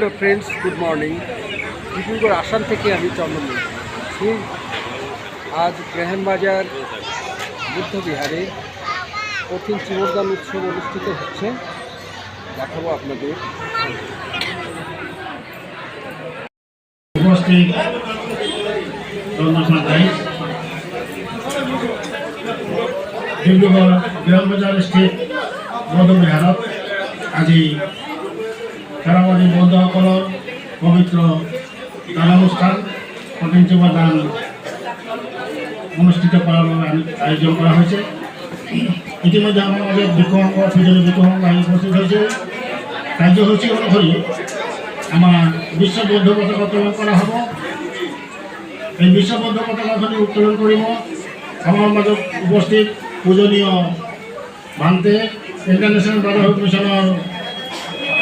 Hello friends, good morning. Dibrugarh Assam থেকে আমি চন্দ্রমণি বলছি আজ গ্রাহাম বাজার বুদ্ধবিহারে কঠিন চিরদান উৎসব অনুষ্ঠিত হচ্ছে। দেখাবো আপনাদের। বিমান বজাৰ আজি খেৰাবাৰী বৌদ্ধসকলৰ পবিত্ৰ দানানুষ্ঠান প্ৰতিঞ্চুমা দান অনুষ্ঠিত কৰাৰ বাবে আয়োজন কৰা হৈছে। ইতিমধ্যে আমাৰ মাজত বিকংগ ফিজলি বিকংগ আহি উপস্থিত হৈছে। কাৰ্যসূচী অনুসৰি আমাৰ বিশ্ব বৌদ্ধ পতাকা উত্তোলন কৰা হ'ব। এই বিশ্ব বৌদ্ধ পতাকাখনি উত্তোলন কৰিব। আমাৰ মাজত উপস্থিত পূজনীয় ভান্তে ইণ্টাৰনেশ্যনেল ব্ৰাদাৰহুড মিছনৰ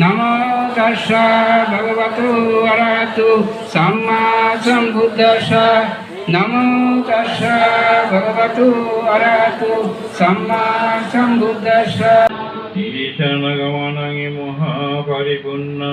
নমো তস্য ভগবতু অরহতু সম্মা সম্বুদ্ধস্য নমো তস্য ভগবতু অরহতু সম্মা সম্বুদ্ধস্য ঈশানগমনঙি মহাপরিপূর্ণা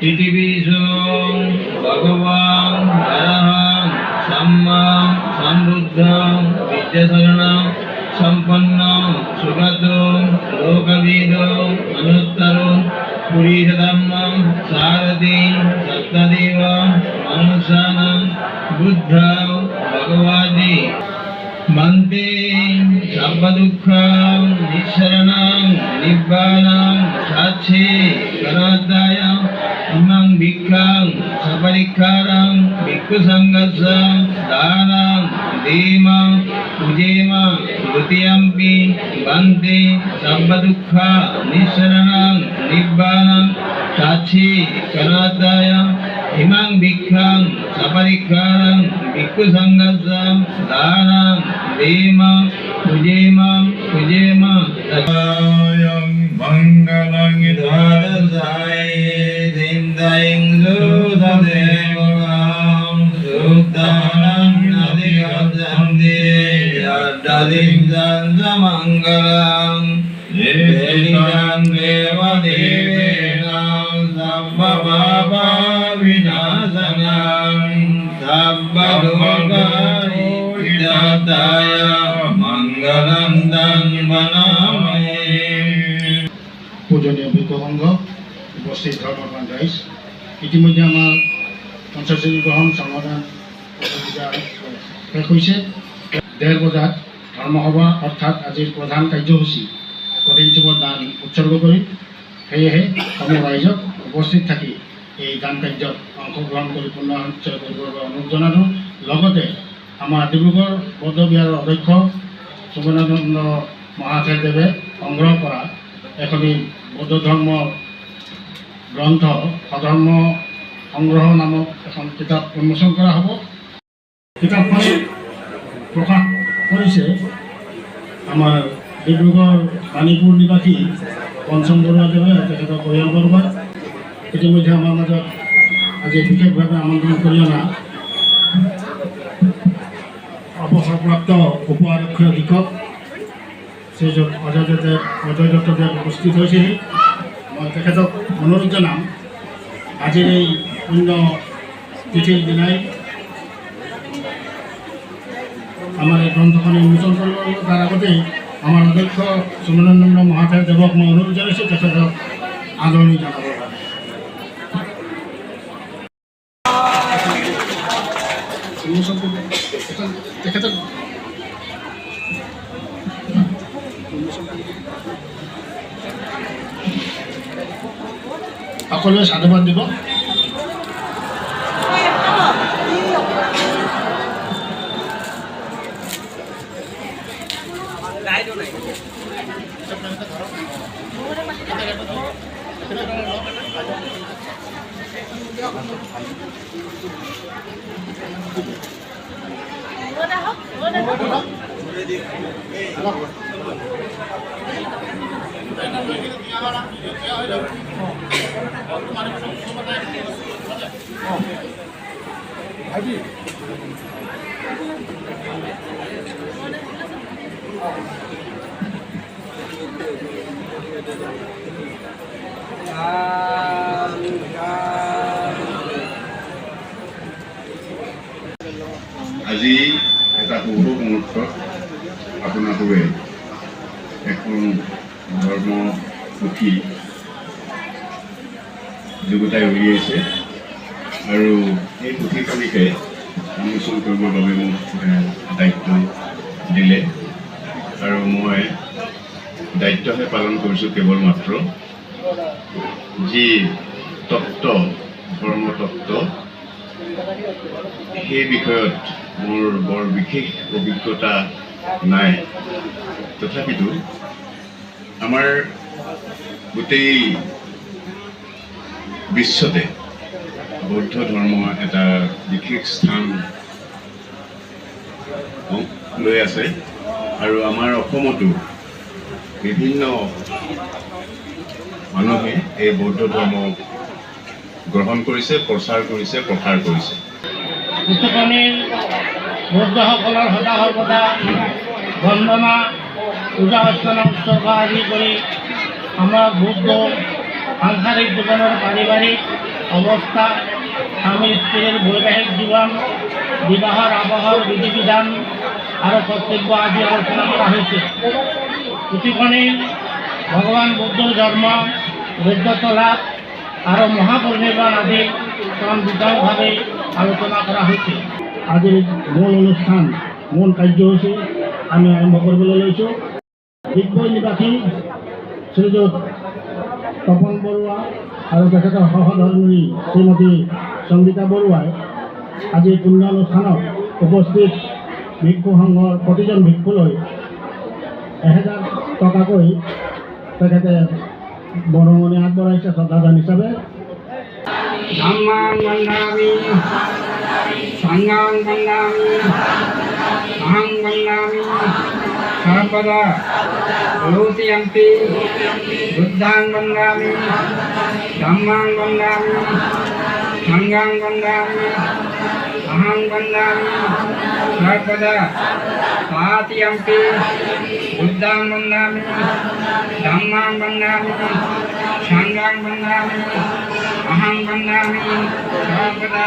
সমাদিয়ামি ভগবান হরহং সম্মা সম্বুদ্ধ বিদ্যাশরণ সম্পন্ন সুগত লোকবিদ অনুত্তর পুরীধম্ম সারথি সপ্তদেব মনুষ্যানাং বুদ্ধ ভগবাদি মন্তে সর্বদুঃখ নিঃসরণং নিব্বাণং साक्षे গণাদায় ইমং ভিক্ষাং সপরিক্ষারং ভিক্ষুসঙ্গস্য দানং धीमं उजेमं द्वितीयम्पि वन्दे सर्वदुःखा निःशरणं निब्बानं साक्षी कनादाय इमं भिक्षां सपरिक्षारं भिक्षुसङ्गसं दानं धीमं उजेमं उजेमं ইতিমধ্যে আমাৰ পঞ্চাছ গ্ৰহণ সমাধান শেষ হৈছে ডেৰ বজাত ধৰ্মসভা অৰ্থাৎ আজিৰ প্ৰধান কাৰ্যসূচী প্ৰতিনিধিত্ব দান উৎসৰ্গ কৰিম সেয়েহে সমূহ ৰাইজক উপস্থিত থাকি, এই দান কাৰ্যত অংশগ্ৰহণ কৰি পূৰ্ণ সঞ্চয় কৰিবৰ বাবে অনুৰোধ জনালোঁ। লগতে আমাৰ ডিব্ৰুগড় বৌদ্ধ বিহাৰৰ অধ্যক্ষ সুবৰ্ণানন্দ মহাশয়দেৱে সংগ্ৰহ কৰা এখনি বৌদ্ধ ধৰ্ম গ্ৰন্থ সধৰ্ম সংগ্ৰহ নামক এখন কিতাপ উন্মোচন কৰা হ'ব। কিতাপখন প্ৰকাশ কৰিছে আমাৰ ডিব্ৰুগড় ৰাণীপুৰ নিবাসী পঞ্চম বৰুৱাদেৱে তেখেতৰ পৰিয়ালবৰ্গই ইতিমধ্যে আমাৰ মাজত আজি বিশেষভাৱে আমন্ত্ৰণ কৰি অনা অৱসৰপ্ৰাপ্ত উপ আৰক্ষী অধীক্ষক শ্ৰীযুত অজয় দেৱ অজয় দত্তদেৱ উপস্থিত হৈছেহি। তেখেতক অনুৰোধ জনাম আজিৰ এই পুণ্য তিথিৰ দিনাই আমাৰ এই গ্ৰন্থখন উন্মোচন কৰিব তাৰ আগতেই আমাৰ অধ্যক্ষ সুমনানন্দ মহাশয় দেৱক মই অনুৰোধ জনাইছোঁ তেখেতক আদৰণি কাৰণে তেখেতক- সকলোৱে সাধুবাদ দিব। আজি এটা শুভ মুহূৰ্তত আপোনালোকে এখন ধৰ্ম পুথি যুগুতাই উলিয়াইছে আৰু এই পুথিখনিকে উন্মোচন কৰিবৰ বাবে মোক দায়িত্ব দিলে। আৰু মই দায়িত্বহে পালন কৰিছোঁ কেৱল মাত্ৰ। যি তত্ত্ব, ধৰ্ম তত্ত্ব, সেই বিষয়ত মোৰ বৰ বিশেষ অভিজ্ঞতা নাই। তথাপিতো আমাৰ গোটেই বিশ্বতে বৌদ্ধ ধৰ্ম এটা বিশেষ স্থান লৈ আছে। আৰু আমাৰ অসমতো বিভিন্ন মানুহে এই বৌদ্ধ ধৰ্ম গ্ৰহণ কৰিছে, প্ৰচাৰ কৰিছে, প্ৰসাৰ কৰিছে। বৌদ্ধসকলৰ সদা সৰ্বদা বন্দনা পূজা অৰ্চনা উৎসৰ্গ আদি কৰি আমাৰ বৌদ্ধ সাংসাৰিক জীৱনৰ পাৰিবাৰিক অৱস্থা স্বামী স্ত্ৰীৰ বৈবাহিক জীৱন বিবাহৰ আৱহৰ বিধি বিধান আৰু কৰ্তব্য আদি আলোচনা কৰা হৈছে পুথিখনিৰ ভগৱান বুদ্ধৰ জন্ম বৈদ্যত লাভ আৰু মহাপৰিনিৰ্বাণ আদি বিতংভাৱে আলোচনা কৰা হৈছে আজিৰ মূল অনুষ্ঠান, মূল কাৰ্যসূচী আমি আৰম্ভ কৰিবলৈ লৈছোঁ ডিগবৈ নিবাসী শ্ৰীযুত তপন বৰুৱা আৰু তেখেতৰ সহধৰ্মিনী শ্ৰীমতী সংগীতা বৰুৱাই আজি পুণ্যানুষ্ঠানত উপস্থিত ভিক্ষু সংঘৰ প্ৰতিজন ভিক্ষুলৈ এহেজাৰ টকাকৈ তেখেতে বৰঙণি আগবঢ়াইছে শ্ৰদ্ধাদান হিচাপে। ধম্মাং বন্দামি বন্দামি सर्वदा लोति अम्पि बुद्धां वन्दामि धम्मां वन्दामि सङ्गां वन्दामि अहं वन्दामि सर्वदा पाति अम्पि बुद्धां वन्दामि धम्मां वन्दामि सङ्गां वन्दामि सर्वदा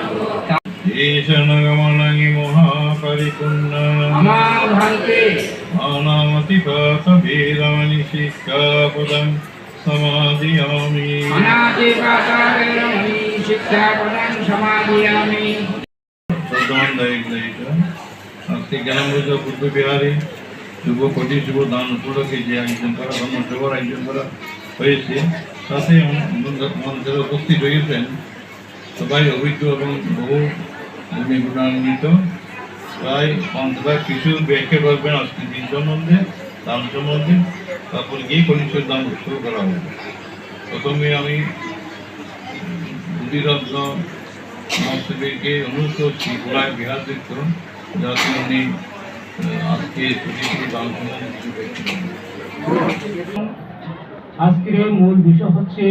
সমাধিয়ামি বর্তমান দায়িত্ব দায়িত্ব আজকে জ্ঞানমৃত বুদ্ধ বিহারে শুভ কোটি শুভ দান উপলক্ষে যে আয়োজন করা ধর্ম সেবার আয়োজন করা হয়েছে তাতে মন্ত্রে উপস্থিত হয়েছেন সবাই অভিজ্ঞ এবং বহু ভূমি গুণান্বিত মন্ত্রা কিছু ব্যাখ্যা করবেন দিন সম্বন্ধে দান সম্বন্ধে তারপর গিয়ে পরিচয় দান শুরু করা হবে। প্রথমে আমি বুদ্ধিরত্ন অনুরোধ করছি বিহার যাতে উনি আজকে ছুটি সম্বন্ধে আজকের মূল বিষয় হচ্ছে,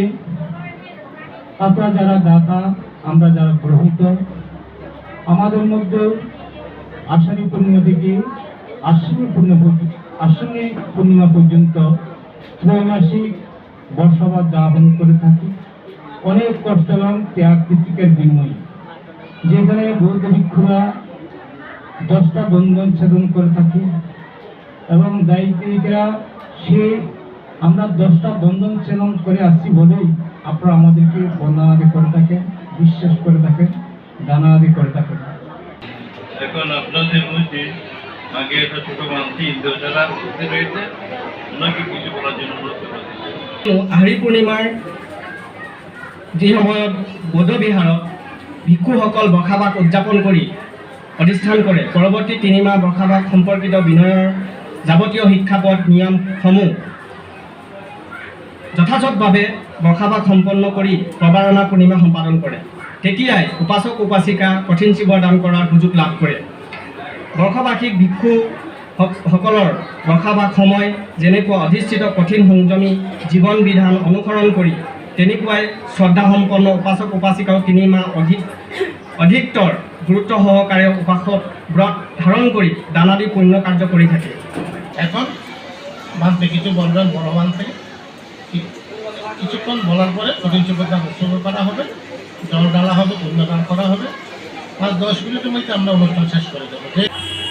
আপনারা যারা দাতা, আমরা যারা গ্রহিত আমাদের মধ্যে আষাঢ়ী পূর্ণিমা থেকে আশ্বিনী পূর্ণিমা আশ্বিনী পূর্ণিমা পর্যন্ত ত্রৈমাসিক বর্ষাবাদ যাপন করে থাকি। অনেক কষ্ট এবং ত্যাগ কৃতিকের বিনিময়ে। যেখানে বৌদ্ধ ভিক্ষুরা দশটা বন্ধন ছেদন করে থাকি এবং দায়িত্বিকরা সে আমরা দশটা বন্ধন ছেদন করে আসছি বলেই আপনারা আমাদেরকে বন্দনাদি করে থাকেন, বিশ্বাস করে থাকেন। দানাদি করে থাকেন এখন আপনাদের মধ্যে আগে একটা ছোট মানসি ইন্দ্রজালা রয়েছে ওনাকে কিছু বলার জন্য অনুরোধ আহৰি পূৰ্ণিমাৰ যি সময়ত বৌদ্ধ বিহাৰত ভিক্ষুসকল বৰ্ষাবাস উদযাপন কৰি অধিষ্ঠান কৰে পৰৱৰ্তী তিনিমাহ বৰ্ষাবাস সম্পৰ্কিত বিনয়ৰ যাৱতীয় শিক্ষাপদ নিয়মসমূহ যথাযথভাৱে বৰ্ষাবাস সম্পন্ন কৰি প্ৰবাৰণা পূৰ্ণিমা সম্পাদন কৰে। তেতিয়াই উপাসক উপাসিকা কঠিন শিৱ দান কৰাৰ সুযোগ লাভ কৰে। বৰ্ষবাসিক ভিক্ষু সক- সকলৰ বৰ্ষাবাস সময় যেনেকুৱা অধিষ্ঠিত কঠিন সংযমী জীৱন বিধান অনুসৰণ কৰি, তেনেকুৱাই শ্ৰদ্ধাসম্পন্ন উপাসক উপাসিকাও তিনিমাহ অধিক অধিকতৰ গুৰুত্ব সহকাৰে উপাসত ব্ৰত ধাৰণ কৰি দানাদি পুণ্য কাৰ্য কৰি থাকে। এখন মানতে কিছু বলবেন বড় মানতে কিছুক্ষণ বলার পরে কঠিন চোপদান উৎসর্গ করা হবে। জল ঢালা হবে পুণ্যদান করা হবে। আর দশ মিনিটের মধ্যে আমরা অনুষ্ঠান শেষ করে দেবো।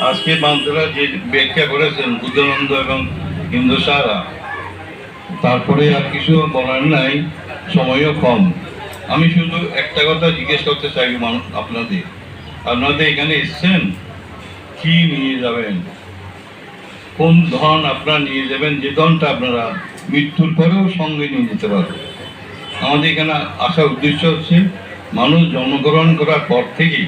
আজকে বান্ধবরা যে ব্যাখ্যা করেছেন, বুদ্ধানন্দ এবং হিন্দু সারা, তারপরে আর কিছু বলার নাই, সময়ও কম। আমি শুধু একটা কথা জিজ্ঞেস করতে চাই মানুষ আপনাদের। আপনাদের এখানে এসছেন, কি নিয়ে যাবেন? কোন ধন আপনারা নিয়ে যাবেন? যে ধনটা আপনারা মৃত্যুর পরেও সঙ্গে নিয়ে যেতে পারবেন। আমাদের এখানে আসার উদ্দেশ্য হচ্ছে মানুষ জন্মগ্রহণ করার পর থেকেই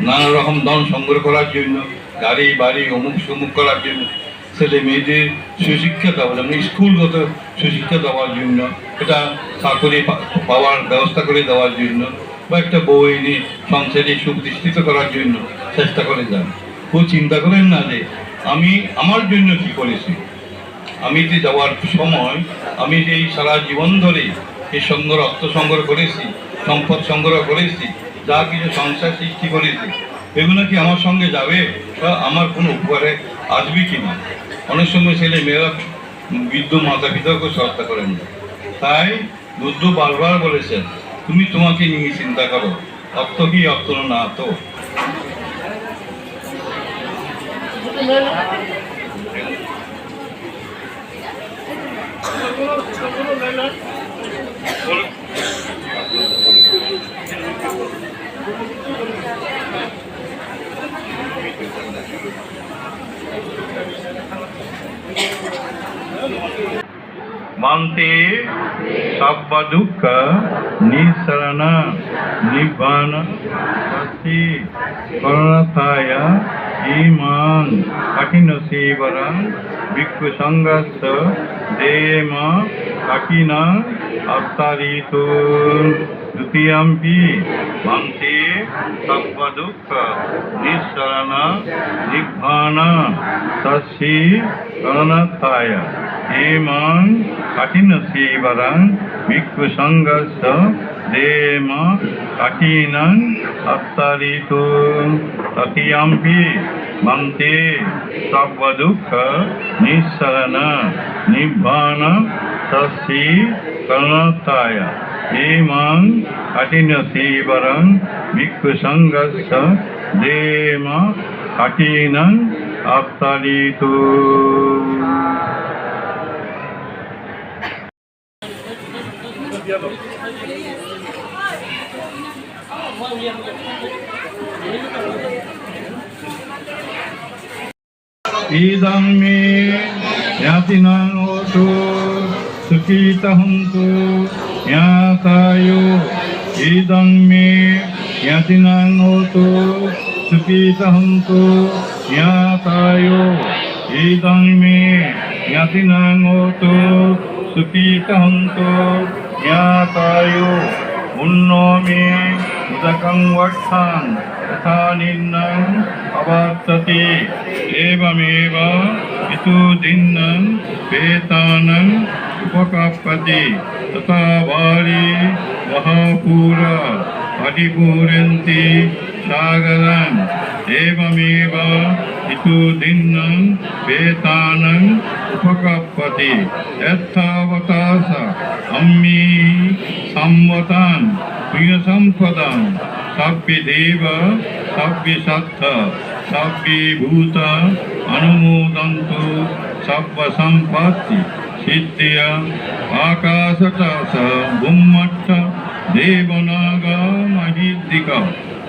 নানা রকম ধন সংগ্রহ করার জন্য, গাড়ি, বাড়ি, অমুক সমুক করার জন্য, ছেলে মেয়েদের সুশিক্ষা দেওয়া যেমন স্কুলগত সুশিক্ষা দেওয়ার জন্য এটা চাকরি পাওয়ার ব্যবস্থা করে দেওয়ার জন্য, বা একটা বউ এনে সংসারে সুপ্রতিষ্ঠিত করার জন্য চেষ্টা করে যান। ও চিন্তা করেন না যে আমি আমার জন্য কি করেছি। আমি যে যাওয়ার সময়, আমি যে সারা জীবন ধরে এই সংগ্রহ অর্থ সংগ্রহ করেছি সম্পদ সংগ্রহ করেছি যা কিছু সংসার সৃষ্টি করেছি এগুলো কি আমার সঙ্গে যাবে বা আমার কোনো উপকারে আসবে কি না? অনেক সময় ছেলে মেয়েরা বৃদ্ধ মাতা পিতাকে শ্রদ্ধা করেন তাই বুদ্ধ বারবার বলেছেন, তুমি তোমাকে নিয়ে চিন্তা করো অর্থ কি অর্থ না তো? মান্তে সব্য দুঃখ নিঃসরণ নিবান সতি করণাথায় ইমান কঠিন সেবরং ভিক্ষু সংঘর্ষ দেম কঠিন অবতারিত দ্বিতীয়ম্পি মান্তে সব্য দুঃখ নিঃসরণ নিবান তস্যি করণাথায় হেমং কঠিন সেবরং ভিক্ষু সংঘর্ষ দেমা কাকিনাং আত্তারিতু ততিয়াম্পি মন্তে সর্বদুঃখ নিঃসরণ নিব্বান তস্যি করণতায় ইমাং কঠিনসীবরং ভিক্ষু সংঘর্ষ দেমা কাকিনাং আত্তারিতু idam me yatinang otu sukita huntu yatayo idam me yatinang otu sukita huntu yatayo idam me yatinang otu sukita huntu yatayo unno me udakang vakhan तथा निन्नं अवर्तते एवमेव इतु दिन्नं वेतानम् उपकापति तथा वारि महापूरा अधिपूरन्ति सागरम् एवमेव इतु दिन्नं वेतानम् उपकापति यथावकाश अम्मी संवतान् গুণসম্পদম সভ্যদেব সভ্যসত্থ সভ্যীভূত অনুমোদন্ত সভ্যসম্পত্তি সিদ্ধিয়া আকাশটাস বুম্মঠ দেবনাগ মহিদ্দিক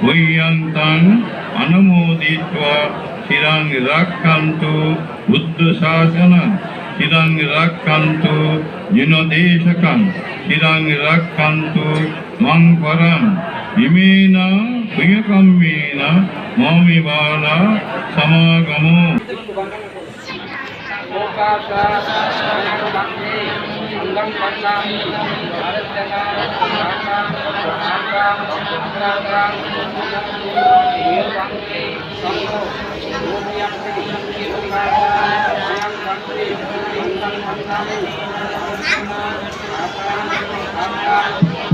বৈয়ন্তং অনুমোদিত্বা চিরাং রাক্ষান্ত বুদ্ধ শাসন চিরাং রাক্ষান্ত জিনদেশকাং চিরাং রাক্ষান্ত මං පරං ඉමේනා පියකම්මේනා මාමිමාලා සමාගමෝ Thank you.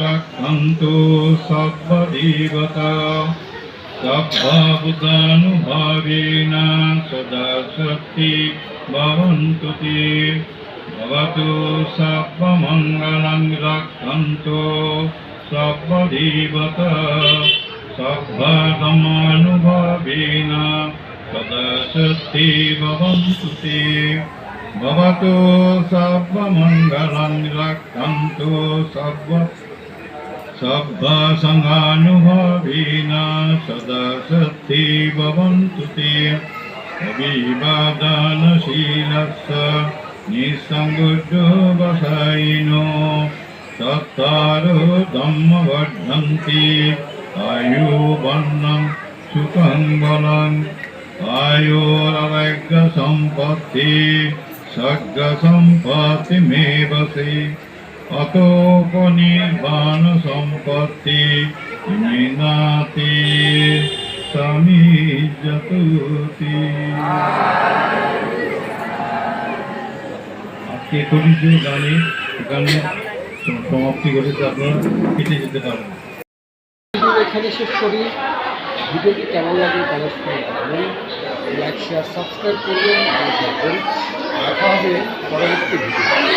रक्षन्तु सब्बदेवता सब्बबुधानुभावेन सदा शक्ति भवन्तु ते भवतु सब्बमङ्गलं रक्षन्तु सब्बदेवता सब्बधमानुभावेन सदा शक्ति भवन्तु ते भवतु सर्वमङ्गलं रक्षन्तु सर्व सब्बसङ्गानुभवेन सदा सत्ति भवन्तु ते अभिवादनशीलस्य নিঃসংগুজ বসাইন। সত্তার ধম্ম বর্ধন্তি আয়ু বর্ণম সুখং বলং। আয়োরবজ্ঞ সম্পত্তি সজ্ঞ সম্পত্তি মে অতোপনির্বাণ সম্পত্তি মিনাতি সমীজতুতি কে কবি গানে গানে সমাপ্তি ঘটেছে, আপনার কেটে যেতে পারেন এখানে শেষ করি। ভিডিওটি কেমন লাগে কমেন্ট করে জানাবেন। লাইক, শেয়ার, সাবস্ক্রাইব করবেন। থাকবেন। দেখা হবে পরবর্তী ভিডিও